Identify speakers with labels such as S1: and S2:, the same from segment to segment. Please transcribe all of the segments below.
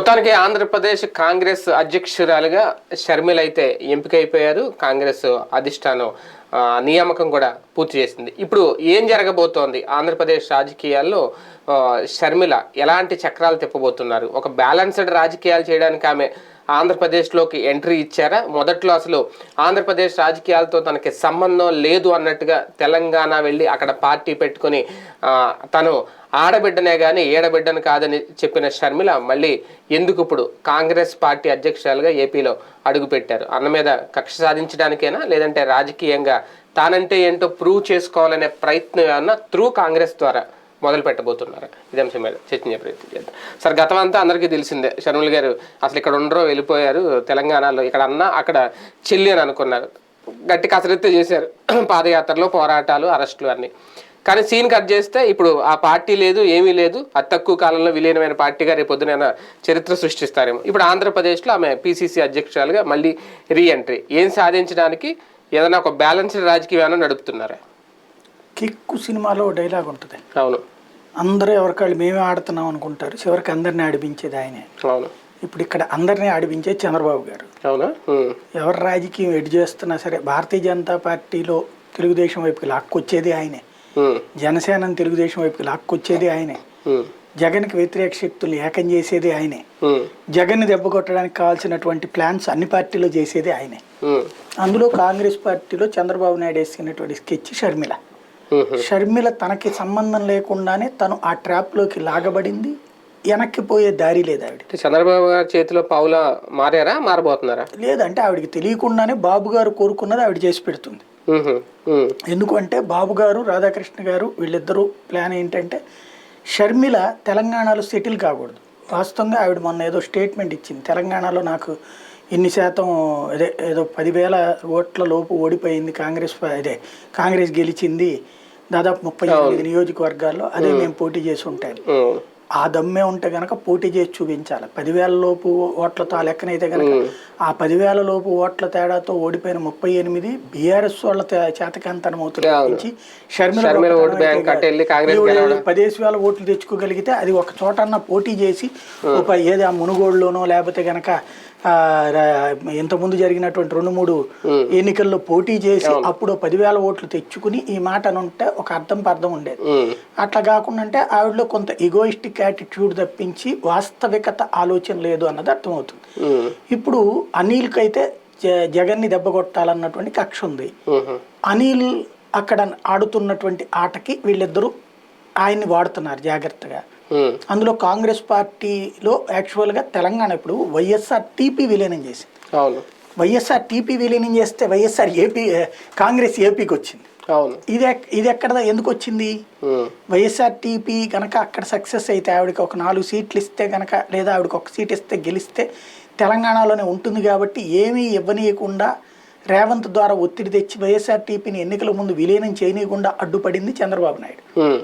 S1: మొత్తానికి ఆంధ్రప్రదేశ్ కాంగ్రెస్ అధ్యక్షురాలుగా షర్మిల అయితే ఎంపికైపోయారు. కాంగ్రెస్ అధిష్టానం నియామకం కూడా పూర్తి చేసింది. ఇప్పుడు ఏం జరగబోతోంది? ఆంధ్రప్రదేశ్ రాజకీయాల్లో షర్మిల ఎలాంటి చక్రాలు తిప్పబోతున్నారు? ఒక బ్యాలెన్స్డ్ రాజకీయాలు చేయడానికి ఆమె ఆంధ్రప్రదేశ్లోకి ఎంట్రీ ఇచ్చారా? మొదట్లో అసలు ఆంధ్రప్రదేశ్ రాజకీయాలతో తనకి సంబంధం లేదు అన్నట్టుగా తెలంగాణ వెళ్ళి అక్కడ పార్టీ పెట్టుకొని తను ఆడబిడ్డనే కానీ ఏడబిడ్డను కాదని చెప్పిన షర్మిల మళ్ళీ ఎందుకు ఇప్పుడు కాంగ్రెస్ పార్టీ అధ్యక్షురాలుగా ఏపీలో అడుగుపెట్టారు అన్న మీద కక్ష సాధించడానికేనా? లేదంటే రాజకీయంగా తానంటే ఏంటో ప్రూవ్ చేసుకోవాలనే ప్రయత్నం ఏమన్నా త్రూ కాంగ్రెస్ ద్వారా మొదలు పెట్టబోతున్నారు? ఇదే అంశం మీద చర్చించే ప్రయత్నం చేద్దాం. సార్ గతం అంతా అందరికీ తెలిసిందే షర్మిల గారు అసలు ఇక్కడ ఉండరో వెళ్ళిపోయారు తెలంగాణలో ఇక్కడ అన్నా అక్కడ చెల్లి అని అనుకున్నారు. గట్టి కసరత్తు చేశారు. పాదయాత్రలో పోరాటాలు అరెస్టులు అన్నీ. కానీ సీన్ కట్ చేస్తే ఇప్పుడు ఆ పార్టీ లేదు ఏమీ లేదు. అతి తక్కువ కాలంలో విలీనమైన పార్టీగా రేపు పొద్దున చరిత్ర సృష్టిస్తారేమో. ఇప్పుడు ఆంధ్రప్రదేశ్లో ఆమె పిసిసి అధ్యక్షురాలుగా మళ్ళీ రీ ఎంట్రీ ఏం సాధించడానికి ఏదైనా ఒక బ్యాలెన్స్డ్ రాజకీయాన్ని నడుపుతున్నారా?
S2: కిక్కు సినిమాలో డైలాగ్ ఉంటుంది.
S1: అవును.
S2: అందరూ ఎవరికాళ్ళు మేమే ఆడుతున్నాం అనుకుంటారు. చివరికి అందరినీ ఆడిపించేది ఆయనే.
S1: అవును.
S2: ఇప్పుడు ఇక్కడ అందరినీ ఆడిపించేది చంద్రబాబు గారు.
S1: అవునా?
S2: ఎవరు రాజకీయం ఎటు చేస్తున్నా సరే భారతీయ జనతా పార్టీలో తెలుగుదేశం వైపుకి లాక్కొచ్చేది ఆయనే. జనసేన తెలుగుదేశం వైపుకి లాక్కొచ్చేది ఆయనే. జగన్కి వ్యతిరేక శక్తులు ఏకం చేసేది ఆయనే.
S1: ఉమ్,
S2: జగన్ని దెబ్బ కొట్టడానికి కావాల్సినటువంటి ప్లాన్స్ అన్ని పార్టీలో చేసేది ఆయనే. అందులో కాంగ్రెస్ పార్టీలో చంద్రబాబు నాయుడు వేసుకున్నటువంటి స్కెచ్ షర్మిల. షర్మిల తనకి సంబంధం లేకుండానే తను ఆ ట్రాప్లోకి లాగబడింది. వెనక్కి పోయే దారి లేదు ఆవిడ.
S1: చంద్రబాబు గారి చేతిలో పావుల మారారా? మారబోతున్నారా?
S2: లేదంటే ఆవిడకి తెలియకుండానే బాబు గారు కోరుకున్నది ఆవిడ చేసి పెడుతుంది. ఎందుకంటే బాబు గారు రాధాకృష్ణ గారు వీళ్ళిద్దరూ ప్లాన్ ఏంటంటే షర్మిల తెలంగాణలో సెటిల్ కాకూడదు. వాస్తవంగా ఆవిడ మొన్న ఏదో స్టేట్మెంట్ ఇచ్చింది. తెలంగాణలో నాకు ఇన్ని శాతం అదే ఏదో పదివేల ఓట్ల లోపు ఓడిపోయింది కాంగ్రెస్ అదే కాంగ్రెస్ గెలిచింది. దాదాపు ముప్పై ఎనిమిది నియోజకవర్గాల్లో అదే మేము. పోటీ చేసి ఉంటాను ఆ దమ్మే ఉంటే గనక పోటీ చేసి చూపించాలి. పదివేల లోపు ఓట్లతో ఆ లెక్కనైతే గనక ఆ పదివేల లోపు ఓట్ల తేడాతో ఓడిపోయిన ముప్పై ఎనిమిది బీఆర్ఎస్ వాళ్ళ చేతకాంతనం అవుతుంది షర్మిల. పదేసి వేల ఓట్లు తెచ్చుకోగలిగితే అది ఒక చోటన్న పోటీ చేసి ఒక ఏది ఆ మునుగోడులోనో లేకపోతే గనక ఇంతకుముందు జరిగినటువంటి రెండు మూడు ఎన్నికల్లో పోటీ చేసి అప్పుడు పదివేల ఓట్లు తెచ్చుకుని ఈ మాట అనుంటే ఒక అర్థం పర్థం ఉండేది. అట్లా కాకుండా అంటే ఆవిడలో కొంత ఈగోయిస్టిక్ యాటిట్యూడ్ తప్పించి వాస్తవికత ఆలోచన లేదు అన్నది అర్థమవుతుంది. ఇప్పుడు అనిల్కి అయితే జ- జగన్ని దెబ్బ కొట్టాలన్నటువంటి కక్ష ఉంది. అనిల్ అక్కడ ఆడుతున్నటువంటి ఆటకి వీళ్ళిద్దరూ ఆయన్ని వాడుతున్నారు జాగ్రత్తగా. అందులో కాంగ్రెస్ పార్టీలో యాక్చువల్గా తెలంగాణ ఇప్పుడు వైఎస్ఆర్ టీపీ విలీనం చేసింది.
S1: అవును.
S2: వైఎస్ఆర్ టీపీ విలీనం చేస్తే వైఎస్ఆర్ ఏపీ కాంగ్రెస్ ఏపీకి వచ్చింది.
S1: అవును.
S2: ఇది ఇది ఎక్కడ ఎందుకు వచ్చింది?
S1: ఉమ్,
S2: వైఎస్ఆర్టీపీ కనుక అక్కడ సక్సెస్ అయితే ఆవిడకి ఒక నాలుగు సీట్లు ఇస్తే కనుక లేదా ఆవిడకి ఒక సీట్ ఇస్తే గెలిస్తే తెలంగాణలోనే ఉంటుంది కాబట్టి ఏమీ ఇవ్వనీయకుండా రేవంత్ ద్వారా ఒత్తిడి తెచ్చి వైఎస్ఆర్టీపీని ఎన్నికల ముందు విలీనం చేయనీయకుండా అడ్డుపడింది చంద్రబాబు నాయుడు.
S1: ఉమ్,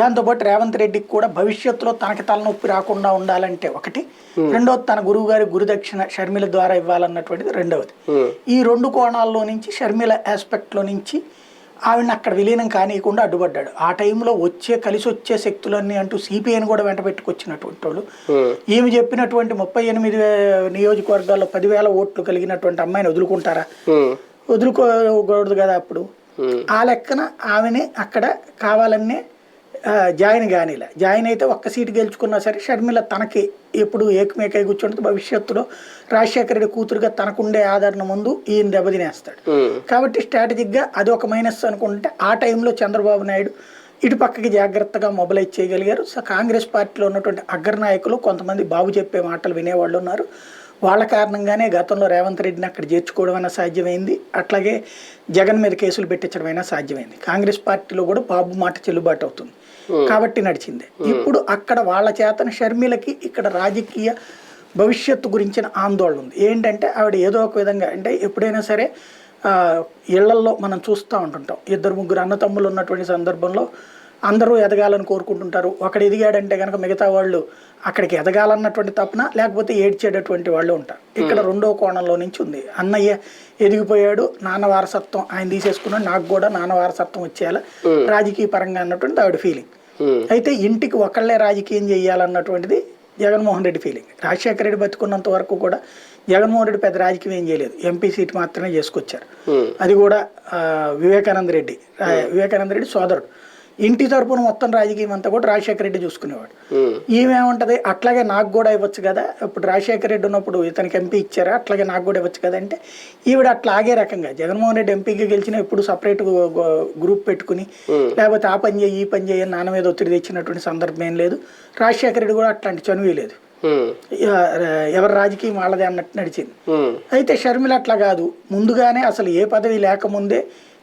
S2: దాంతోపాటు రేవంత్ రెడ్డికి కూడా భవిష్యత్తులో తనకి తలనొప్పి రాకుండా ఉండాలంటే ఒకటి. రెండవది తన గురువు గారి గురుదక్షిణ షర్మిల ద్వారా ఇవ్వాలన్నటువంటిది రెండవది. ఈ రెండు కోణాల్లో నుంచి షర్మిల ఆస్పెక్ట్లో నుంచి ఆవిడని అక్కడ విలీనం కానియకుండా అడ్డుపడ్డాడు. ఆ టైంలో వచ్చే కలిసి వచ్చే శక్తులన్నీ అంటూ సిపిఐని కూడా వెంట పెట్టుకొచ్చినటువంటి వాళ్ళు. ఈమె చెప్పినటువంటి ముప్పై ఎనిమిది నియోజకవర్గాల్లో పదివేల ఓట్లు కలిగినటువంటి అమ్మాయిని వదులుకుంటారా? వదులుకోకూడదు కదా అప్పుడు. ఆ లెక్కన ఆమెని అక్కడ కావాలనే జాయిన్ కానిలే. జాయిన్ అయితే ఒక్క సీటు గెలుచుకున్నా సరే షర్మిల తనకి ఎప్పుడు ఏకమేకై కూర్చుంటుంది. భవిష్యత్తులో రాజశేఖర రెడ్డి కూతురుగా తనకుండే ఆదరణ ముందు ఈయన దెబ్బతినేస్తాడు. కాబట్టి స్ట్రాటజిక్గా అది ఒక మైనస్ అనుకుంటే ఆ టైంలో చంద్రబాబు నాయుడు ఇటు పక్కకి జాగ్రత్తగా మొబలైజ్ చేయగలిగారు. సో కాంగ్రెస్ పార్టీలో ఉన్నటువంటి అగ్రనాయకులు కొంతమంది బాబు చెప్పే మాటలు వినేవాళ్ళు ఉన్నారు. వాళ్ళ కారణంగానే గతంలో రేవంత్ రెడ్డిని అక్కడ చేర్చుకోవడం అయినా సాధ్యమైంది. అట్లాగే జగన్ మీద కేసులు పెట్టించడం అయినా సాధ్యమైంది. కాంగ్రెస్ పార్టీలో కూడా బాబు మాట చెల్లుబాటు అవుతుంది. కాబట్టి నడిచింది. ఇప్పుడు అక్కడ వాళ్ళ చేతన షర్మిలకి ఇక్కడ రాజకీయ భవిష్యత్తు గురించిన ఆందోళన ఉంది. ఏంటంటే ఆవిడ ఏదో ఒక విధంగా అంటే ఎప్పుడైనా సరే ఇళ్ళల్లో మనం చూస్తూ ఉంటుంటాం. ఇద్దరు ముగ్గురు అన్నతమ్ములు ఉన్నటువంటి సందర్భంలో అందరూ ఎదగాలని కోరుకుంటుంటారు. ఒకడు ఎదిగాడంటే కనుక మిగతా వాళ్ళు అక్కడికి ఎదగాలన్నటువంటి తపన లేకపోతే ఏడ్చేటటువంటి వాళ్ళు ఉంటారు. ఇక్కడ రెండో కోణంలో నుంచి ఉంది. అన్నయ్య ఎదిగిపోయాడు నాన్న వారసత్వం ఆయన తీసేసుకున్నాడు నాకు కూడా నాన్న వారసత్వం వచ్చేయాలి రాజకీయ పరంగా అన్నటువంటి ఆవిడ ఫీలింగ్ అయితే ఇంటికి ఒకళ్ళే రాజకీయం చేయాలన్నటువంటిది జగన్మోహన్ రెడ్డి ఫీలింగ్ రాజశేఖర రెడ్డి బతుకున్నంత వరకు కూడా జగన్మోహన్ రెడ్డి పెద్ద రాజకీయం ఏం చేయలేదు. ఎంపీ సీట్ మాత్రమే చేసుకొచ్చారు. అది కూడా ఆ, వివేకానంద రెడ్డి వివేకానంద రెడ్డి సోదరుడు. ఇంటి తరపున మొత్తం రాజకీయం అంతా కూడా రాజశేఖర రెడ్డి చూసుకునేవాడు.
S1: ఉమ్,
S2: ఈమెమంటది అట్లాగే నాకు కూడా ఇవ్వచ్చు కదా. ఇప్పుడు రాజశేఖర రెడ్డి ఉన్నప్పుడు ఇతనికి ఎంపీ ఇచ్చారా? అట్లాగే నాకు కూడా ఇవ్వచ్చు కదా. అంటే ఈవిడ అట్లా ఆగే రకంగా. జగన్మోహన్ రెడ్డి ఎంపీకి గెలిచిన ఇప్పుడు సపరేట్ గ్రూప్ పెట్టుకుని లేకపోతే ఆ పని చేయి ఈ పని చేయి నాన్న మీద ఒత్తిడి తెచ్చినటువంటి సందర్భం ఏం లేదు. రాజశేఖర రెడ్డి కూడా అట్లాంటి చనువు లేదు. ఎవరి రాజకీయం వాళ్ళదే అన్నట్టు నడిచింది. అయితే షర్మిల అట్లా కాదు. ముందుగానే అసలు ఏ పదవి లేకముందే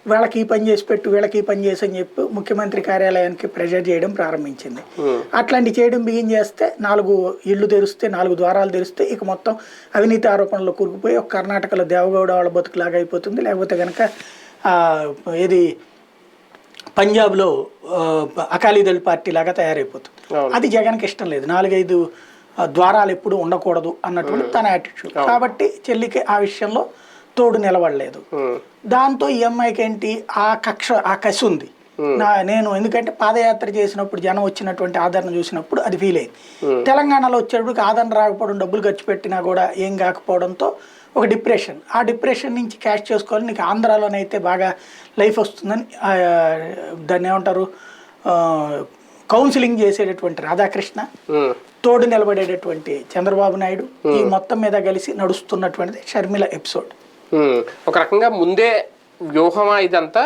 S2: వీళ్ళకి ఈ పని చేసి పెట్టు వీళ్ళకి ఈ పని చేసి అని చెప్పి ముఖ్యమంత్రి కార్యాలయానికి ప్రెషర్ చేయడం ప్రారంభించింది.
S1: ఉమ్,
S2: అట్లాంటి చేయడం బిగిన్ చేస్తే నాలుగు ఇళ్ళు తెరిస్తే నాలుగు ద్వారాలు తెరిస్తే ఇక మొత్తం అవినీతి ఆరోపణలు కూరుకుపోయి ఒక కర్ణాటకలో దేవగౌడ వాళ్ళ బతుకులాగా అయిపోతుంది. లేకపోతే కనుక ఆ, ఏది పంజాబ్లో అకాలీదళ్ పార్టీ లాగా తయారైపోతుంది. అది జగన్కి ఇష్టం లేదు. నాలుగైదు ద్వారాలు ఎప్పుడు ఉండకూడదు అన్నటువంటి తన యాటిట్యూడ్ కాబట్టి చెల్లికి ఆ విషయంలో తోడు నిలబడలేదు. దాంతో ఈ అమ్మాయికి ఏంటి? ఆ కక్ష ఆ కసి ఉంది. నా నేను ఎందుకంటే పాదయాత్ర చేసినప్పుడు జనం వచ్చినటువంటి ఆదరణ చూసినప్పుడు అది ఫీల్ అయింది. తెలంగాణలో వచ్చేటప్పుడు ఆదరణ రాకపోవడం డబ్బులు ఖర్చు పెట్టినా కూడా ఏం కాకపోవడంతో ఒక డిప్రెషన్ ఆ డిప్రెషన్ నుంచి క్యాష్ చేసుకోవాలి. నీకు ఆంధ్రాలోనైతే బాగా లైఫ్ వస్తుందని దాన్ని ఏమంటారు? కౌన్సిలింగ్ చేసేటటువంటి రాధాకృష్ణ తోడు నిలబడేటటువంటి చంద్రబాబు నాయుడు ఈ మొత్తం మీద కలిసి నడుస్తున్నటువంటిది షర్మిల ఎపిసోడ్
S1: ఒక రకంగా ముందే వ్యూహమా ఇదంతా?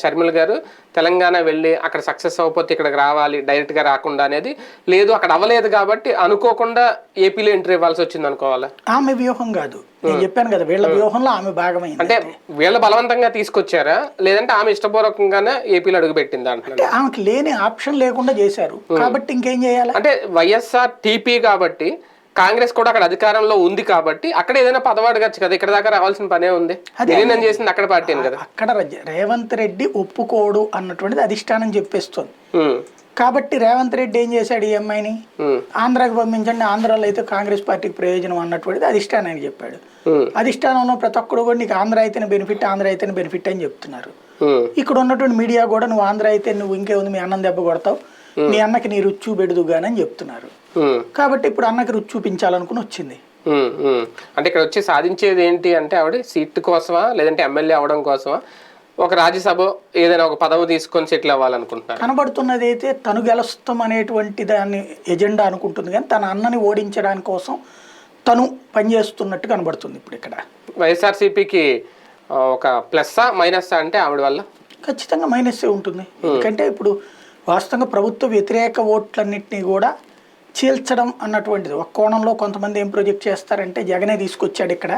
S1: షర్మిల గారు తెలంగాణ వెళ్ళి అక్కడ సక్సెస్ అవ్వకపోతే ఇక్కడికి రావాలి డైరెక్ట్గా రాకుండా అనేది లేదు అక్కడ అవ్వలేదు కాబట్టి అనుకోకుండా ఏపీలో ఎంట్రీ ఇవ్వాల్సి వచ్చింది అనుకోవాలా?
S2: ఆమె వ్యూహం కాదు. నేను చెప్పాను కదా వీళ్ళ వ్యూహంలో ఆమె భాగమైంది
S1: అంటే వీళ్ళ బలవంతంగా తీసుకొచ్చారా? లేదంటే ఆమె ఇష్టపూర్వకంగానే ఏపీలో అడుగుపెట్టింది
S2: అంటే ఆమెకి లేని ఆప్షన్ లేకుండా చేశారు. కాబట్టి ఇంకేం చేయాలి?
S1: అంటే వైఎస్ఆర్ టీపీ కాబట్టి కాంగ్రెస్ కూడా అక్కడ అధికారంలో ఉంది కాబట్టి అక్కడ ఏదైనా పదవాడు కదా. ఇక్కడ దాకా రావాల్సిన పనే ఉంది. విలీనం చేసింది అక్కడ పార్టీని కదా.
S2: అక్కడ రేవంత్ రెడ్డి ఒప్పుకోడు అన్నటువంటిది అధిష్టానం చెప్పేస్తుంది. కాబట్టి రేవంత్ రెడ్డి ఏం చేశాడు ఈ అమ్మాయిని? ఆంధ్రాకి పంపించండి ఆంధ్రాలో అయితే కాంగ్రెస్ పార్టీకి ప్రయోజనం అన్నటువంటిది అధిష్టానానికి చెప్పాడు. అధిష్టానంలో ప్రతి ఒక్కడు కూడా నీకు ఆంధ్ర అయితేనే బెనిఫిట్ ఆంధ్ర అయితేనే బెనిఫిట్ అని చెప్తున్నారు. ఇక్కడ ఉన్నటువంటి మీడియా కూడా నువ్వు ఆంధ్ర అయితే నువ్వు ఇంకేముంది మీ అన్నం దెబ్బ కొడతావు. మీ అన్నకి నీ రుచి చూపెడుదు అని చెప్తున్నారు. కాబట్టి ఇప్పుడు అన్నకి రుచి చూపించాలనుకుని వచ్చింది.
S1: అంటే ఇక్కడ వచ్చి సాధించేది ఏంటి అంటే ఆవిడ సీట్ కోసమా లేదంటే ఎమ్మెల్యే అవడం కోసమా ఒక రాజ్యసభ ఏదైనా ఒక పదవి తీసుకొని సెటిల్ అవ్వాలనుకుంటున్నారు.
S2: కనబడుతున్నది అయితే తను గెలుస్తాం అనేటువంటి దాన్ని ఎజెండా అనుకుంటుంది కానీ తన అన్నని ఓడించడానికి కోసం తను పనిచేస్తున్నట్టు కనబడుతుంది ఇప్పుడు ఇక్కడ.
S1: వైఎస్ఆర్సీపీకి ఒక ప్లస్సా మైనస్సా అంటే ఆవిడ వల్ల?
S2: ఖచ్చితంగా మైనస్సే ఉంటుంది. ఎందుకంటే ఇప్పుడు వాస్తవంగా ప్రభుత్వ వ్యతిరేక ఓట్లన్నింటినీ కూడా చీల్చడం అన్నటువంటిది. ఒక కోణంలో కొంతమంది ఏం ప్రొజెక్ట్ చేస్తారంటే జగనే తీసుకొచ్చాడు ఇక్కడ.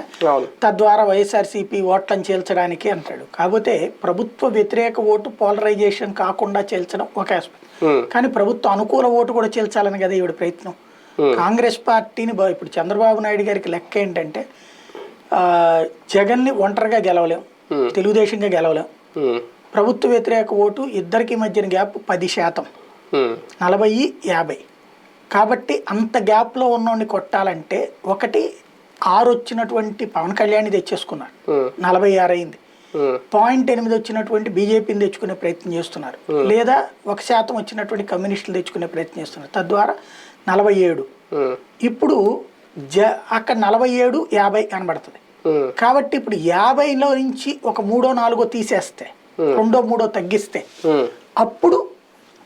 S2: తద్వారా వైఎస్ఆర్సీపీ ఓట్లను చీల్చడానికి అంటాడు. కాకపోతే ప్రభుత్వ వ్యతిరేక ఓటు పోలరైజేషన్ కాకుండా చీల్చడం ఒక ఆస్పెక్ట్ కానీ ప్రభుత్వ అనుకూల ఓటు కూడా చీల్చాలని కదా ఈవిడ ప్రయత్నం. కాంగ్రెస్ పార్టీని ఇప్పుడు చంద్రబాబు నాయుడు గారికి లెక్క ఏంటంటే జగన్ని ఒంటరిగా గెలవలేం. తెలుగుదేశంగా గెలవలేం. ప్రభుత్వ వ్యతిరేక ఓటు ఇద్దరికి మధ్యన గ్యాప్ పది శాతం. నలభై యాభై. కాబట్టి అంత గ్యాప్లో ఉన్నోడిని కొట్టాలంటే ఒకటి ఆరు వచ్చినటువంటి పవన్ కళ్యాణ్ తెచ్చేసుకున్నాడు. నలభై ఆరు అయింది. పాయింట్ ఎనిమిది వచ్చినటువంటి బీజేపీని తెచ్చుకునే ప్రయత్నం చేస్తున్నారు. లేదా ఒక శాతం వచ్చినటువంటి కమ్యూనిస్టులు తెచ్చుకునే ప్రయత్నం చేస్తున్నారు. తద్వారా నలభై ఏడు. ఇప్పుడు జ అక్కడ నలభై ఏడు యాభై కనబడుతుంది. కాబట్టి ఇప్పుడు యాభైలో నుంచి ఒక మూడో నాలుగో తీసేస్తే రెండో మూడో తగ్గిస్తే
S1: ఉమ్,
S2: అప్పుడు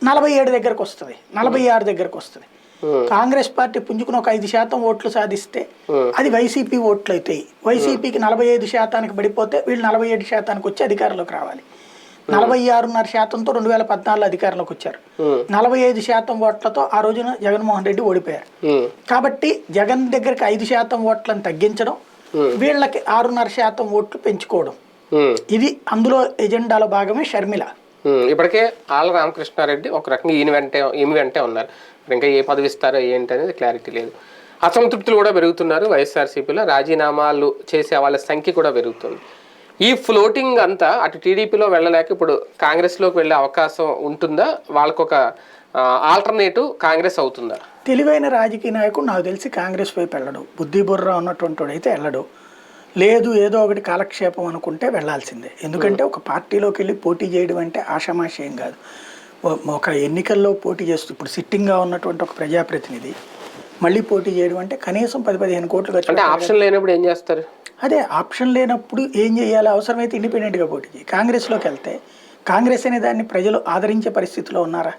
S2: నలభై ఏడు దగ్గరకు వస్తుంది. నలభై ఆరు దగ్గరకు వస్తుంది.
S1: ఉమ్,
S2: కాంగ్రెస్ పార్టీ పుంజుకుని ఒక ఐదు శాతం ఓట్లు సాధిస్తే
S1: Hmm.
S2: అది వైసీపీ ఓట్లు అవుతాయి వైసీపీకి నలభై ఐదు శాతానికి పడిపోతే వీళ్ళు నలభై ఏడు శాతానికి వచ్చి అధికారంలోకి రావాలి. నలభై ఆరున్నర శాతంతో రెండు వేల పద్నాలుగులో అధికారంలోకి వచ్చారు. నలభై ఐదు శాతం ఓట్లతో ఆ రోజున జగన్మోహన్ రెడ్డి ఓడిపోయారు. కాబట్టి జగన్ దగ్గరికి ఐదు శాతం ఓట్లను తగ్గించడం వీళ్ళకి ఆరున్నర శాతం ఓట్లు పెంచుకోవడం. ఇది అందులో ఎజెండాలో భాగమే షర్మిల.
S1: ఇప్పటికే ఆళ్ళ రామకృష్ణారెడ్డి ఒక రకంగా ఈయన వెంటే ఈమె వెంటే ఉన్నారు. ఇంకా ఏ పదవి ఇస్తారో ఏంటి అనేది క్లారిటీ లేదు. అసంతృప్తులు కూడా పెరుగుతున్నారు వైఎస్ఆర్సీపీలో. రాజీనామాలు చేసే వాళ్ళ సంఖ్య కూడా పెరుగుతుంది. ఈ ఫ్లోటింగ్ అంతా అటు టీడీపీలో వెళ్ళలేక ఇప్పుడు కాంగ్రెస్లోకి వెళ్ళే అవకాశం ఉంటుందా? వాళ్ళకొక ఆల్టర్నేటివ్ కాంగ్రెస్ అవుతుందా?
S2: తెలివైన రాజకీయ నాయకుడు నాకు తెలిసి కాంగ్రెస్ వైపు వెళ్ళడు. బుద్ధి బుర్ర ఉన్నటువంటి అయితే వెళ్ళడు. లేదు ఏదో ఒకటి కాలక్షేపం అనుకుంటే వెళ్ళాల్సిందే. ఎందుకంటే ఒక పార్టీలోకి వెళ్ళి పోటీ చేయడం అంటే ఆషామాషి ఏం కాదు. ఒక ఎన్నికల్లో పోటీ చేస్తూ ఇప్పుడు సిట్టింగ్గా ఉన్నటువంటి ఒక ప్రజాప్రతినిధి మళ్ళీ పోటీ చేయడం అంటే కనీసం పది పదిహేను కోట్లు
S1: అంటే ఆప్షన్ లేనప్పుడు ఏం చేస్తారు?
S2: అదే ఆప్షన్ లేనప్పుడు ఏం చేయాలి? అవసరమైతే ఇండిపెండెంట్గా పోటీ చేయి. కాంగ్రెస్లోకి వెళ్తే కాంగ్రెస్ అనే దాన్ని ప్రజలు ఆదరించే పరిస్థితిలో ఉన్నారా?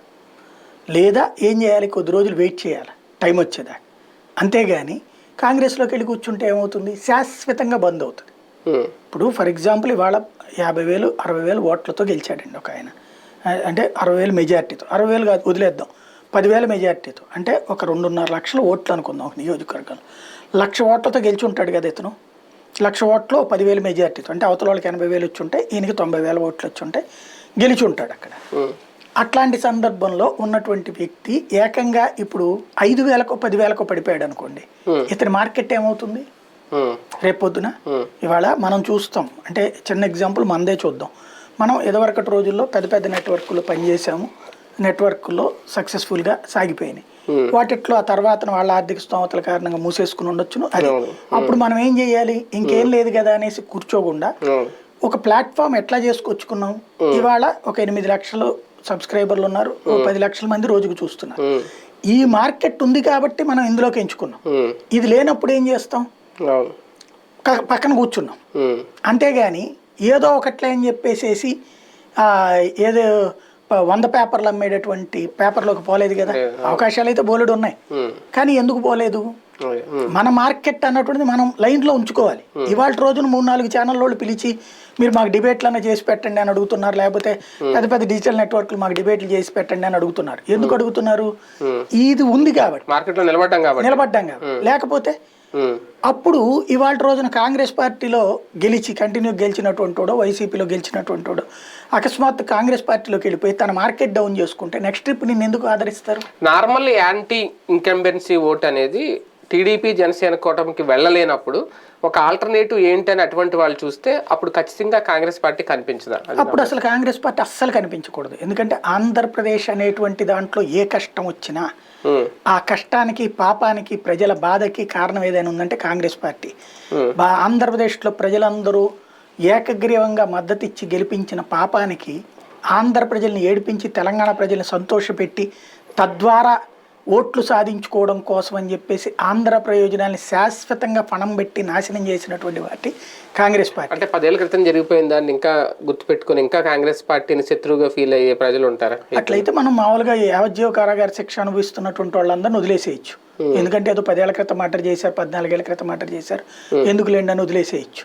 S2: లేదా ఏం చేయాలి? కొద్ది రోజులు వెయిట్ చేయాలి? టైం వచ్చేదాకా అంతేగాని కాంగ్రెస్లోకి వెళ్ళి కూర్చుంటే ఏమవుతుంది? శాశ్వతంగా బంద్ అవుతుంది. ఇప్పుడు ఫర్ ఎగ్జాంపుల్ ఇవాళ యాభై వేలు అరవై వేలు ఓట్లతో గెలిచాడండి ఒక ఆయన. అంటే అరవై వేలు మెజార్టీతో. అరవై వేలు కాదు వదిలేద్దాం. పదివేల మెజార్టీతో. అంటే ఒక రెండున్నర లక్షల ఓట్లు అనుకుందాం ఒక నియోజకవర్గంలో. లక్ష ఓట్లతో గెలిచి ఉంటాడు కదా ఇతను. లక్ష ఓట్లు పదివేల మెజార్టీతో. అంటే అవతల వాళ్ళకి ఎనభై వేలు వచ్చి ఉంటాయి ఈయనకి తొంభై వేల ఓట్లు వచ్చి ఉంటాయి గెలిచి ఉంటాడు అక్కడ అట్లాంటి సందర్భంలో ఉన్నటువంటి వ్యక్తి ఏకంగా ఇప్పుడు ఐదు వేలకో పదివేలకో పడిపోయాడు అనుకోండి. ఇతని మార్కెట్ ఏమవుతుంది? రేపొద్దున. ఇవాళ మనం చూస్తాం. అంటే చిన్న ఎగ్జాంపుల్ మనదే చూద్దాం. మనం ఎదవరకటి రోజుల్లో పెద్ద పెద్ద నెట్వర్క్లు పనిచేసాము నెట్వర్క్లో సక్సెస్ఫుల్గా సాగిపోయినాయి. వాటిట్లో ఆ తర్వాత వాళ్ళ ఆర్థిక స్తోమతల కారణంగా మూసేసుకుని ఉండొచ్చును. అది అప్పుడు మనం ఏం చేయాలి? ఇంకేం లేదు కదా అనేసి కూర్చోకుండా ఒక ప్లాట్ఫామ్ ఎట్లా చేసుకొచ్చుకున్నాం? ఇవాళ ఒక ఎనిమిది లక్షలు సబ్స్క్రైబర్లు ఉన్నారు. పది లక్షల మంది రోజుకు చూస్తున్నారు. ఈ మార్కెట్ ఉంది కాబట్టి మనం ఇందులోకి ఎంచుకున్నాం. ఇది లేనప్పుడు ఏం చేస్తాం? పక్కన కూర్చున్నాం. అంతేగాని ఏదో ఒకట్లే అని చెప్పేసేసి ఏదో వంద పేపర్లు అమ్మేటటువంటి పేపర్లోకి పోలేదు కదా. అవకాశాలు అయితే బోలెడు ఉన్నాయి కానీ ఎందుకు పోలేదు? మన మార్కెట్ అన్నటువంటిది మనం లైన్లో ఉంచుకోవాలి. ఇవాళ రోజున మూడు నాలుగు ఛానల్ వాళ్ళు పిలిచి మీరు మాకు డిబేట్లన్నా చేసి పెట్టండి అని అడుగుతున్నారు. లేకపోతే పెద్ద పెద్ద డిజిటల్ నెట్వర్క్లు మాకు డిబేట్లు చేసి పెట్టండి అని అడుగుతున్నారు. ఎందుకు అడుగుతున్నారు? ఇది ఉంది కాబట్టి.
S1: మార్కెట్లో నిలబడ్డాం కాబట్టి.
S2: నిలబడ్డాం కాబట్టి. లేకపోతే అప్పుడు ఇవాళ రోజున కాంగ్రెస్ పార్టీలో గెలిచి కంటిన్యూ గెలిచినటువంటి వాడు వైసీపీలో గెలిచినటువంటి వాడు అకస్మాత్తు కాంగ్రెస్ పార్టీలోకి వెళ్ళిపోయి తన మార్కెట్ డౌన్ చేసుకుంటే నెక్స్ట్ ట్రిప్ నిన్ను ఎందుకు ఆదరిస్తారు?
S1: నార్మల్ యాంటీ ఇన్కంబెన్సీ ఓట్ అనేది టీడీపీ జనసేన కూటమికి వెళ్ళలేనప్పుడు ఒక ఆల్టర్నేటివ్ ఏంటని అటువంటి వాళ్ళు చూస్తే అప్పుడు ఖచ్చితంగా కాంగ్రెస్ పార్టీ కనిపించదా?
S2: అప్పుడు అసలు కాంగ్రెస్ పార్టీ అస్సలు కనిపించకూడదు. ఎందుకంటే ఆంధ్రప్రదేశ్ అనేటువంటి దాంట్లో ఏ కష్టం వచ్చినా ఆ కష్టానికి పాపానికి ప్రజల బాధకి కారణం ఏదైనా ఉందంటే కాంగ్రెస్ పార్టీ. బా ఆంధ్రప్రదేశ్లో ప్రజలందరూ ఏకగ్రీవంగా మద్దతు ఇచ్చి గెలిపించిన పాపానికి ఆంధ్ర ప్రజల్ని ఏడిపించి తెలంగాణ ప్రజల్ని సంతోషపెట్టి తద్వారా ఓట్లు సాధించుకోవడం కోసం అని చెప్పేసి ఆంధ్ర ప్రయోజనాల్ని శాశ్వతంగా పణం పెట్టి నాశనం చేసినటువంటి పార్టీ కాంగ్రెస్ పార్టీ.
S1: అంటే పదేళ్ళ క్రితం జరిగిపోయిన దాన్ని ఇంకా గుర్తుపెట్టుకుని ఇంకా కాంగ్రెస్ పార్టీని శత్రువుగా ఫీల్ అయ్యే ప్రజలు ఉంటారా?
S2: అట్లయితే మనం మామూలుగా యావజ్జీవ కారాగార శిక్ష అనుభవిస్తున్నటువంటి వాళ్ళందరిని వదిలేసేయచ్చు. ఎందుకంటే ఏదో పదేళ్ళ క్రితం మర్డర్ చేశారు పద్నాలుగేళ్ళ క్రితం మర్డర్ చేశారు. ఎందుకు లేండి అని వదిలేసేయచ్చు?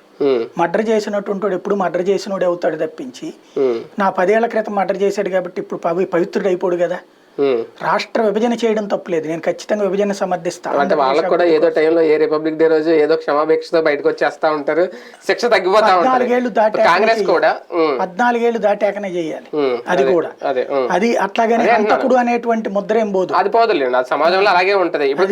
S2: మర్డర్ చేసినటువంటి వాడు ఎప్పుడు మర్డర్ చేసినోడే అవుతాడు తప్పించి. నా పదేళ్ళ క్రితం మర్డర్ చేశాడు కాబట్టి ఇప్పుడు పవి పవిత్రుడు అయిపోడు కదా. రాష్ట్ర విభజన చేయడం తప్పలేదు. నేను ఖచ్చితంగా విభజన సమర్థిస్తాను
S1: అంటే వాళ్ళకు కూడా ఏదో టైంలో ఏ రిపబ్లిక్ డే రోజు ఏదో క్షమాభిక్షతో బయటకు వచ్చేస్తా ఉంటారు. శిక్ష తగ్గిపోతా
S2: పద్నాలుగేళ్ళు దాటాకనే
S1: కాంగ్రెస్. కూడా
S2: పద్నాలుగేళ్ళు దాటాకనే చేయాలి. అది కూడా.
S1: అదే
S2: అట్లాగనే హంతకుడు అనేటువంటి ముద్ర ఏం పోదు.
S1: అది పోదులేండి. అది సమాజంలో అలాగే ఉంటది. ఇప్పుడు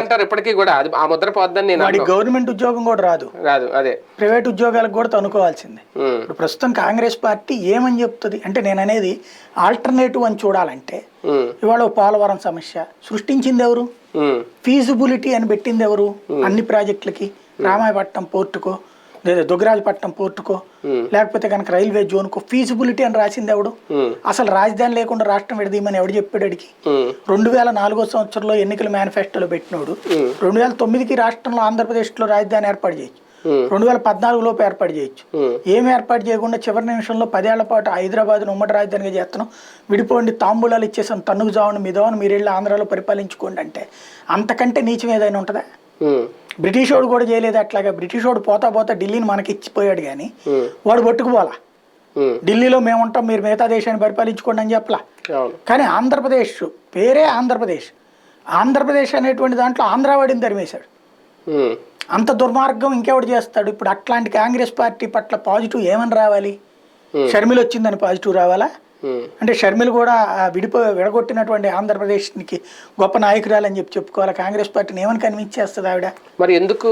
S1: అంటారు ఇప్పటికీ కూడా. అది ఆ ముద్ర పోద్దని నేను.
S2: గవర్నమెంట్ ఉద్యోగం కూడా రాదు.
S1: రాదు అదే.
S2: ప్రైవేట్ ఉద్యోగాలకు కూడా తనుకోవాల్సిందే. ఇప్పుడు ప్రస్తుతం కాంగ్రెస్ పార్టీ ఏమని చెప్తుంది? అంటే నేను అనేది ఆల్టర్నేటివ్ అని చూడాలంటే ఇవాళ పోలవరం సమస్య. సృష్టించింది ఎవరు? ఫీజిబిలిటీ అని పెట్టింది ఎవరు? అన్ని ప్రాజెక్టులకి. రామాయపట్నం పోర్టుకో లేదా దుగ్గరాజపట్నం పోర్టుకో లేకపోతే కనుక రైల్వే జోన్కో ఫీజిబిలిటీ అని రాసింది ఎవడు? అసలు రాజధాని లేకుండా రాష్ట్రం విడదీయమని ఎవడు చెప్పాడు అడిగి? రెండు వేల నాలుగో సంవత్సరంలో ఎన్నికల మేనిఫెస్టోలో పెట్టినోడు. రెండు వేల తొమ్మిదికి రాష్ట్రంలో ఆంధ్రప్రదేశ్లో రాజధాని ఏర్పాటు చేయొచ్చు రెండు వేల పద్నాలుగులోపు ఏర్పాటు చేయొచ్చు.
S1: ఉమ్,
S2: ఏం ఏర్పాటు చేయకుండా చివరి నిమిషంలో పదేళ్ళ పాటు హైదరాబాద్ను ఉమ్మడి రాజధానిగా చేస్తున్నాం. విడిపోండి తాంబూలాలు ఇచ్చేసాం తన్నుకు జావును మీదోని మీరు వెళ్ళి ఆంధ్రాలో పరిపాలించుకోండి అంటే అంతకంటే నీచం ఏదైనా ఉంటుందా?
S1: ఉమ్,
S2: బ్రిటిష్ వాడు కూడా చేయలేదు అట్లాగా. బ్రిటిష్ వాడు పోతా పోతా ఢిల్లీని మనకి ఇచ్చిపోయాడు కానీ వాడు పట్టుకుపోలా ఢిల్లీలో మేము ఉంటాం మీరు మిగతా దేశాన్ని పరిపాలించుకోండి అని చెప్పలా? కానీ ఆంధ్రప్రదేశ్ పేరే ఆంధ్రప్రదేశ్. ఆంధ్రప్రదేశ్ అనేటువంటి దాంట్లో ఆంధ్రావాడిని తరిమేశాడు. అంత దుర్మార్గం ఇంకెవడు చేస్తాడు? ఇప్పుడు అట్లాంటి కాంగ్రెస్ పార్టీ పట్ల పాజిటివ్ ఏమని రావాలి? షర్మిల వచ్చిందని పాజిటివ్ రావాలా. అంటే షర్మిల కూడా విడిపో విడగొట్టినటువంటి ఆంధ్రప్రదేశ్కి గొప్ప నాయకురాలని చెప్పి చెప్పుకోవాలి? కాంగ్రెస్ పార్టీని ఏమని కనిపించేస్తుంది ఆవిడ?
S1: మరి ఎందుకు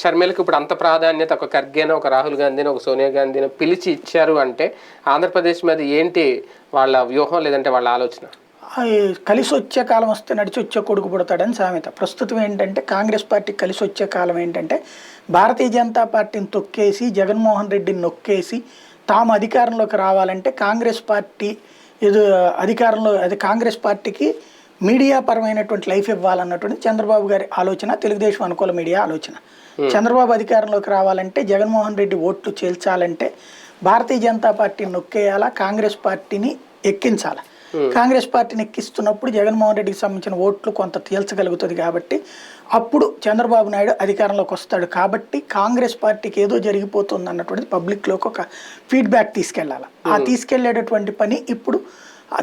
S1: షర్మిలకు ఇప్పుడు అంత ప్రాధాన్యత? ఒక ఖర్గేనో ఒక రాహుల్ గాంధీని ఒక సోనియా గాంధీని పిలిచి ఇచ్చారు అంటే ఆంధ్రప్రదేశ్ మీద ఏంటి వాళ్ళ వ్యూహం లేదంటే వాళ్ళ ఆలోచన?
S2: కలిసి వచ్చే కాలం వస్తే నడిచి వచ్చే కొడుకు పుడతాడని సామెత. ప్రస్తుతం ఏంటంటే కాంగ్రెస్ పార్టీ కలిసి వచ్చే కాలం ఏంటంటే భారతీయ జనతా పార్టీని తొక్కేసి జగన్మోహన్ రెడ్డిని నొక్కేసి తాము అధికారంలోకి రావాలంటే కాంగ్రెస్ పార్టీ ఇది అధికారంలో అది కాంగ్రెస్ పార్టీకి మీడియా పరమైనటువంటి లైఫ్ ఇవ్వాలన్నటువంటి చంద్రబాబు గారి ఆలోచన తెలుగుదేశం అనుకూల మీడియా ఆలోచన. చంద్రబాబు అధికారంలోకి రావాలంటే జగన్మోహన్ రెడ్డి ఓట్లు చేల్చాలంటే భారతీయ జనతా పార్టీని నొక్కేయాలా కాంగ్రెస్ పార్టీని ఎక్కించాలా? కాంగ్రెస్ పార్టీని ఎక్కిస్తున్నప్పుడు జగన్మోహన్ రెడ్డికి సంబంధించిన ఓట్లు కొంత తేల్చగలుగుతుంది కాబట్టి అప్పుడు చంద్రబాబు నాయుడు అధికారంలోకి వస్తాడు. కాబట్టి కాంగ్రెస్ పార్టీకి ఏదో జరిగిపోతుంది అన్నటువంటిది పబ్లిక్లోకి ఒక ఫీడ్బ్యాక్ తీసుకెళ్ళాలి. ఆ తీసుకెళ్ళేటటువంటి పని ఇప్పుడు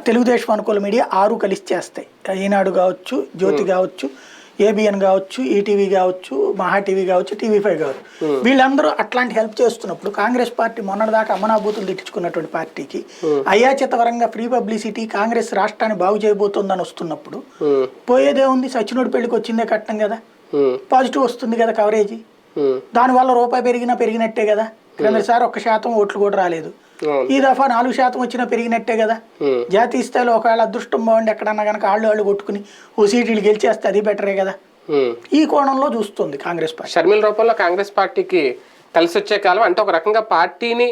S2: తెలుగుదేశం అనుకూల మీడియా ఆరు కలిసి చేస్తాయి. ఈనాడు కావచ్చు జ్యోతి కావచ్చు ఏబిఎన్ కావచ్చు ఈటీవీ కావచ్చు మహా టీవీ కావచ్చు టీవీ ఫైవ్ కావచ్చు. వీళ్ళందరూ అట్లాంటి హెల్ప్ చేస్తున్నప్పుడు కాంగ్రెస్ పార్టీ మొన్నటిదాకా అమనాభూతులు తిట్టించుకున్నటువంటి పార్టీకి అయాచితవరంగా ఫ్రీ పబ్లిసిటీ కాంగ్రెస్ రాష్ట్రాన్ని బాగు చేయబోతోందని వస్తున్నప్పుడు
S1: ఉమ్,
S2: పోయేదే ఉంది సచినుడి పెళ్ళికి వచ్చిందే కట్టం కదా. పాజిటివ్ వస్తుంది కదా కవరేజీ దానివల్ల రూపాయి పెరిగినా పెరిగినట్టే కదా. క్రిందసారి ఒక్క శాతం ఓట్లు కూడా రాలేదు. ఈ దఫా నాలుగు శాతం వచ్చినా పెరిగినట్టే కదా. జాతీయ స్థాయిలో ఒకవేళ అదృష్టం బాగుండి ఎక్కడన్నా కనుక ఆళ్ళు ఆళ్ళు కొట్టుకుని ఓ సీట్లు గెలిచేస్తే అది బెటరే కదా. ఈ కోణంలో చూస్తుంది కాంగ్రెస్ పార్టీ.
S1: షర్మిల రూపంలో కాంగ్రెస్ పార్టీకి కలిసి వచ్చే కాలం అంటే ఒక రకంగా పార్టీని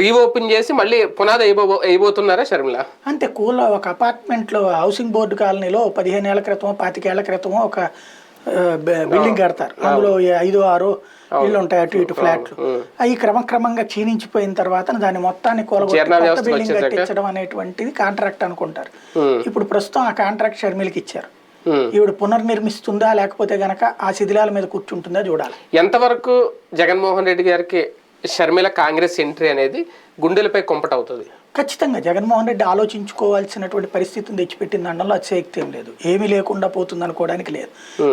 S1: రీఓపెన్ చేసి మళ్ళీ పునాది వేయబో వేయబోతున్నారా షర్మిల?
S2: అంతే కూల ఒక అపార్ట్మెంట్లో హౌసింగ్ బోర్డు కాలనీలో పదిహేను ఏళ్ళ క్రితమో పాతికేళ్ళ క్రితమో ఒక బిల్డింగ్ కడతారు. అందులో ఐదు ఆరు ఇళ్ళు ఉంటాయి అటు ఇటు ఫ్లాట్లు. అవి క్రమక్రమంగా క్షీణించిపోయిన తర్వాత దాన్ని మొత్తాన్ని కొత్త బిల్డింగ్? కట్టించడం అనేటువంటిది కాంట్రాక్ట్ అనుకుంటారు. ఇప్పుడు ప్రస్తుతం ఆ కాంట్రాక్ట్ షర్మిలకి ఇచ్చారు. ఈవిడ పునర్నిర్మిస్తుందా లేకపోతే గనక ఆ శిథిలాల మీద కూర్చుంటుందా చూడాలి.
S1: ఎంతవరకు జగన్మోహన్ రెడ్డి గారికి షర్మిల కాంగ్రెస్ ఎంట్రీ అనేది గుండెలపై కుంపట అవుతుంది
S2: ఖచ్చితంగా జగన్మోహన్ రెడ్డి ఆలోచించుకోవాల్సినటువంటి పరిస్థితిని తెచ్చిపెట్టిన దాంట్లో అతిశయక్తి ఏం లేదు. ఏమీ లేకుండా పోతుంది అనుకోవడానికి లేదు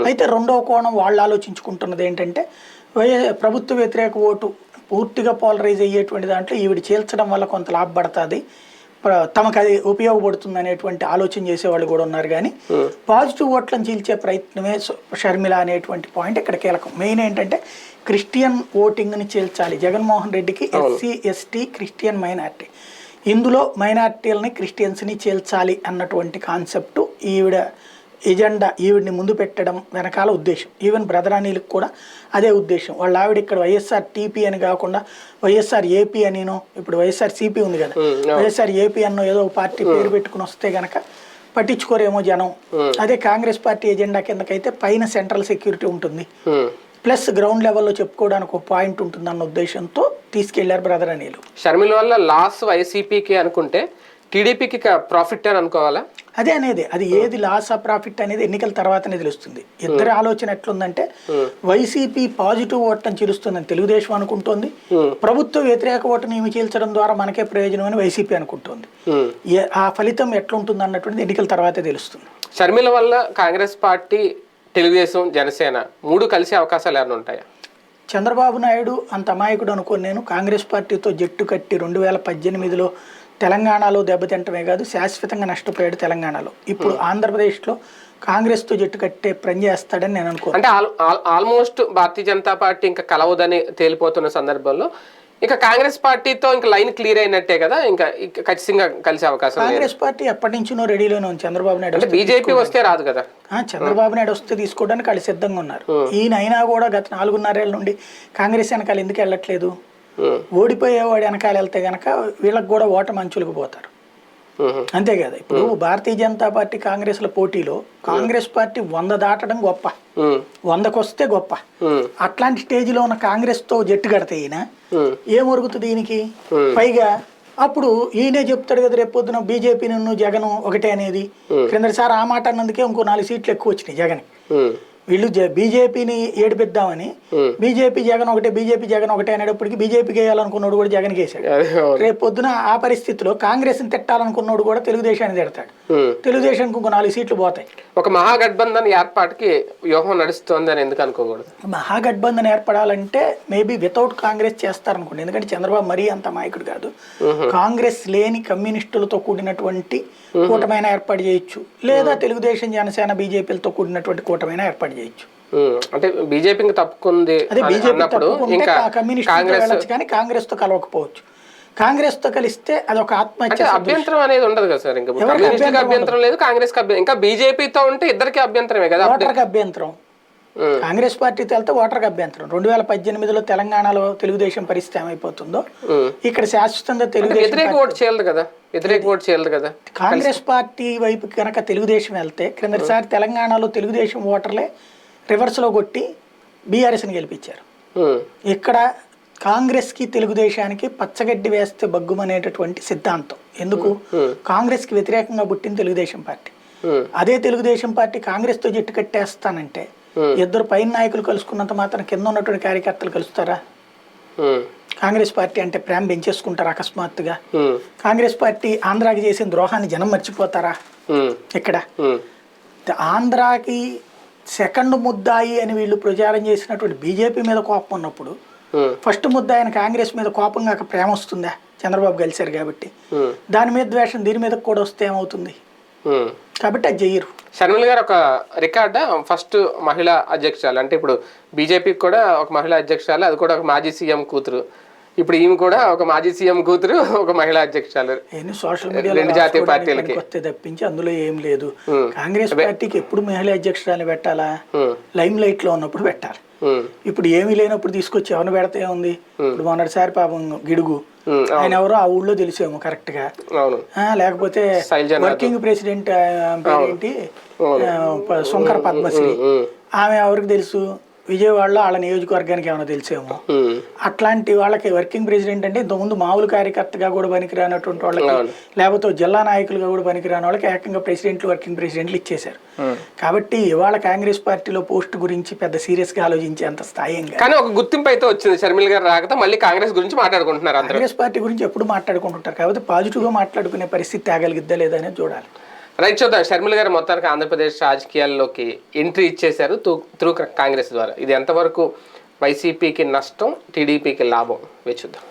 S2: అయితే రెండవ కోణం వాళ్ళు ఆలోచించుకుంటున్నది ఏంటంటే ప్రభుత్వ వ్యతిరేక ఓటు పూర్తిగా పోలరైజ్ అయ్యేటువంటి దాంట్లో ఈవిడ చేల్చడం వల్ల కొంత లాభపడుతుంది తమకు అది ఉపయోగపడుతుంది అనేటువంటి ఆలోచన చేసేవాళ్ళు కూడా ఉన్నారు కానీ పాజిటివ్ ఓట్లను చీల్చే ప్రయత్నమే షర్మిల అనేటువంటి పాయింట్ ఇక్కడ కీలకం. మెయిన్ ఏంటంటే క్రిస్టియన్ ఓటింగ్ని చీల్చాలి. జగన్మోహన్ రెడ్డికి ఎస్సీ ఎస్టీ క్రిస్టియన్ మైనార్టీ. ఇందులో మైనార్టీలని క్రిస్టియన్స్ని చేల్చాలి అన్నటువంటి కాన్సెప్ట్ ఈవిడ ఎజెండా ఈవిడిని ముందు పెట్టడం వెనకాల ఉద్దేశం. ఈవెన్ బ్రదర్ అనిల్కి కూడా అదే ఉద్దేశం. వాళ్ళ ఆవిడ ఇక్కడ వైఎస్ఆర్ టీపీ అని కాకుండా వైఎస్ఆర్ ఏపీ అనినో ఇప్పుడు వైఎస్ఆర్ సిపి ఉంది కదా వైఎస్ఆర్ ఏపీ అన్నో ఏదో ఒక పార్టీ పేరు పెట్టుకుని వస్తే గనక పట్టించుకోరేమో జనం. అదే కాంగ్రెస్ పార్టీ ఎజెండా కిందకైతే పైన సెంట్రల్ సెక్యూరిటీ ఉంటుంది. ప్లస్ గ్రౌండ్ లెవెల్లో చెప్పుకోవడానికి ఒక పాయింట్ ఉంటుందన్న ఉద్దేశంతో తీసుకెళ్ళారు బ్రదర్ అనిలు.
S1: షర్మిల వల్ల లాస్ వైసీపీకి అనుకుంటే టీడీపీకి ప్రాఫిట్ అని అనుకోవాలా?
S2: అదే అనేది అది ఏది లాస్ ఆఫ్ ప్రాఫిట్ అనేది ఎన్నికల తర్వాతనే తెలుస్తుంది. ఇద్దరి ఆలోచన ఎట్లుందంటే వైసీపీ పాజిటివ్ ఓట్లను చీలుస్తుందని తెలుగుదేశం అనుకుంటోంది. ప్రభుత్వ వ్యతిరేక ఓటుని ఈమె చీల్చడం ద్వారా మనకే ప్రయోజనం అని వైసీపీ అనుకుంటోంది. ఆ ఫలితం ఎట్లుంటుంది అన్నటువంటిది ఎన్నికల తర్వాతే తెలుస్తుంది.
S1: షర్మిల వల్ల కాంగ్రెస్ పార్టీ తెలుగుదేశం జనసేన మూడు కలిసే అవకాశాలు ఏమైనా ఉంటాయా?
S2: చంద్రబాబు నాయుడు అంత అమాయకుడు అనుకోని నేను. కాంగ్రెస్ పార్టీతో జట్టు కట్టి రెండు వేల పద్దెనిమిదిలో తెలంగాణలో దెబ్బతింటమే కాదు శాశ్వతంగా నష్టపోయాడు తెలంగాణలో. ఇప్పుడు ఆంధ్రప్రదేశ్లో కాంగ్రెస్తో జట్టు కట్టే పని చేస్తాడని నేను అనుకో
S1: అంటే al- al- almost Bharatiya Janata party ఇంకా కలవదని తేలిపోతున్న సందర్భంలో ఇంకా కాంగ్రెస్ పార్టీతో ఇంకా లైన్ క్లియర్ అయినట్టే కదా ఇంకా ఖచ్చితంగా కలిసే అవకాశం
S2: కాంగ్రెస్ పార్టీ ఎప్పటి నుంచినో రెడీలోనే ఉంది. చంద్రబాబు నాయుడు
S1: బీజేపీ వస్తే రాదు కదా.
S2: ఆ, చంద్రబాబు నాయుడు వస్తే తీసుకోవడానికి వాళ్ళు సిద్ధంగా ఉన్నారు. ఈయన అయినా కూడా గత నాలుగున్నరేళ్ళ నుండి కాంగ్రెస్ వెనకాల ఎందుకు వెళ్ళట్లేదు? ఓడిపోయేవాడు వెనకాల వెళ్తే గనక వీళ్ళకి కూడా ఓట మంచులకు పోతారు. అంతే కదా? ఇప్పుడు భారతీయ జనతా పార్టీ కాంగ్రెస్ల పోటీలో కాంగ్రెస్ పార్టీ వంద దాటడం గొప్ప. వందకు వస్తే గొప్ప. అట్లాంటి స్టేజ్లో ఉన్న కాంగ్రెస్తో జట్టు కడితే ఈయన
S1: ఉమ్,
S2: ఏం ఒరుగుతుంది ఈయనకి పైగా అప్పుడు ఈయనే చెప్తాడు కదా రేపు పొద్దున బీజేపీ నువ్వు జగన్ ఒకటే అనేది. క్రిందటిసారి ఆ మాట అన్నందుకే ఇంకో నాలుగు సీట్లు ఎక్కువ వచ్చినాయి జగన్ వీళ్ళు బీజేపీని ఏడిపిద్దామని బీజేపీ జగన్ ఒకటే బీజేపీ జగన్ ఒకటే అనేటప్పటికి బీజేపీకి వేయాలనుకున్నాడు కూడా జగన్కి వేసాడు. రేపు పొద్దున ఆ పరిస్థితిలో కాంగ్రెస్ని తిట్టాలనుకున్నాడు కూడా తెలుగుదేశాన్ని తిడతాడు. తెలుగుదేశానికి ఇంకో నాలుగు సీట్లు పోతాయి.
S1: ఒక మహాగఠబంధన్ ఏర్పాటుకి వ్యూహం నడుస్తోంది అని ఎందుకు అనుకోకూడదు?
S2: మహాగఠబంధన్ ఏర్పడాలంటే మేబీ వితౌట్ కాంగ్రెస్ చేస్తారనుకోండి. ఎందుకంటే చంద్రబాబు మరీ అంత నాయకుడు కాదు. కాంగ్రెస్ లేని కమ్యూనిస్టులతో కూడినటువంటి కూటమైనా ఏర్పాటు చేయొచ్చు. లేదా తెలుగుదేశం జనసేన బీజేపీలతో కూడినటువంటి కూటమైనా ఏర్పాటు చేయొచ్చు.
S1: ఉమ్, అంటే బీజేపీ ఇంకా తప్పుకుంది
S2: అదే బీజేపీ
S1: ఇంకా కాంగ్రెస్
S2: కానీ కాంగ్రెస్తో కలవకపోవచ్చు. కాంగ్రెస్తో కలిస్తే అది ఒక ఆత్మహత్య
S1: అభ్యంతరం అనేది ఉండదు కదా సార్ ఇంకా
S2: అభ్యంతరం
S1: లేదు కాంగ్రెస్ ఇంకా బీజేపీతో ఉంటే ఇద్దరికి అభ్యంతరమే కదా.
S2: అభ్యంతరం. కాంగ్రెస్ పార్టీతో వెళ్తే ఓటర్కి అభ్యంతరం. రెండు వేల పద్దెనిమిదిలో తెలంగాణలో తెలుగుదేశం పరిస్థితి ఏమైపోతుందో. ఇక్కడ శాశ్వతంగా తెలుగుదేశం
S1: ఓటు కదా. వ్యతిరేక ఓటు చేయలేదు కదా.
S2: కాంగ్రెస్ పార్టీ వైపు కనుక తెలుగుదేశం వెళ్తే క్రిందటిసారి తెలంగాణలో తెలుగుదేశం ఓటర్లే రివర్స్లో కొట్టి బీఆర్ఎస్ని గెలిపించారు. ఇక్కడ కాంగ్రెస్కి తెలుగుదేశానికి పచ్చగడ్డి వేస్తే బగ్గుమనేటటువంటి సిద్ధాంతం. ఎందుకు? కాంగ్రెస్కి వ్యతిరేకంగా పుట్టిన తెలుగుదేశం పార్టీ. అదే తెలుగుదేశం పార్టీ కాంగ్రెస్తో జట్టు కట్టేస్తానంటే ఇద్దరు పైన నాయకులు కలుసుకున్నంత మాత్రం కింద ఉన్నటువంటి కార్యకర్తలు కలుస్తారా? కాంగ్రెస్ పార్టీ అంటే ప్రేమ పెంచేసుకుంటారా అకస్మాత్తుగా? కాంగ్రెస్ పార్టీ ఆంధ్రాకి చేసిన ద్రోహాన్ని జనం మర్చిపోతారా? ఇక్కడ ఆంధ్రాకి సెకండ్ ముద్దాయి అని వీళ్ళు ప్రచారం చేసినటువంటి బీజేపీ మీద కోపం ఉన్నప్పుడు ఫస్ట్ ముద్దాయి ఆయన కాంగ్రెస్ మీద కోపం కాక ప్రేమ వస్తుందా? చంద్రబాబు కలిశారు కాబట్టి. దాని మీద ద్వేషం దీని మీద కూడా వస్తే ఏమవుతుంది. కాబట్టి అది చెయ్యరు
S1: షర్మిల గారు ఒక రికార్డ్ ఫస్ట్ మహిళా అధ్యక్షురాలు అంటే ఇప్పుడు బీజేపీకి కూడా ఒక మహిళా అధ్యక్షురాలు అది కూడా ఒక మాజీ సీఎం కూతురు. ఇప్పుడు ఈమె కూడా ఒక మాజీ సీఎం కూతురు ఒక మహిళా అధ్యక్షురాలు.
S2: సోషల్ మీడియాలో
S1: రెండు జాతీయ పార్టీలకి.
S2: తప్పించి అందులో ఏం లేదు. కాంగ్రెస్ పార్టీకి ఎప్పుడు మహిళా అధ్యక్షురాలు పెట్టాలా? లైమ్ లైట్లో ఉన్నప్పుడు పెట్టాలి. ఇప్పుడు ఏమీ లేనప్పుడు తీసుకొచ్చి ఎవరిని పెడితే ఉంది ఇప్పుడు మొన్నటిసారి పాపం గిడుగు. ఆయన ఎవరో ఆ ఊళ్ళో తెలిసేమో కరెక్ట్గా లేకపోతే. వర్కింగ్ ప్రెసిడెంట్ ప- శంకర పద్మశ్రీ. ఆమె ఎవరికి తెలుసు? విజయవాడలో వాళ్ళ నియోజకవర్గానికి ఏమైనా తెలుసేమో. అట్లాంటి వాళ్ళకి వర్కింగ్ ప్రెసిడెంట్ అంటే ఇంతకుముందు మామూలు కార్యకర్తగా కూడా పనికిరానటువంటి వాళ్ళకి. లేకపోతే జిల్లా నాయకులుగా కూడా పనికిరాని వాళ్ళకి ఏకంగా ప్రెసిడెంట్లు వర్కింగ్ ప్రెసిడెంట్లు ఇచ్చేశారు. కాబట్టి ఇవాళ కాంగ్రెస్ పార్టీలో పోస్ట్ గురించి పెద్ద సీరియస్గా ఆలోచించేంత స్థాయి ఏం కాదు.
S1: కానీ ఒక గుర్తింపు అయితే వచ్చింది. షర్మిల గారు రాకతో మళ్ళీ కాంగ్రెస్ గురించి మాట్లాడుకుంటున్నారు
S2: కాంగ్రెస్ పార్టీ గురించి ఎప్పుడు మాట్లాడుకుంటుంటారు? కాబట్టి పాజిటివ్గా మాట్లాడుకునే పరిస్థితి తేగలిగిద్దా లేదా అనేది చూడాలి.
S1: రైట్ చూద్దాం. షర్మిల గారు మొత్తానికి ఆంధ్రప్రదేశ్ రాజకీయాల్లోకి ఎంట్రీ ఇచ్చేశారు త్రూ కాంగ్రెస్ ద్వారా. ఇది ఎంతవరకు వైసీపీకి నష్టం టీడీపీకి లాభం? వేచుద్దాం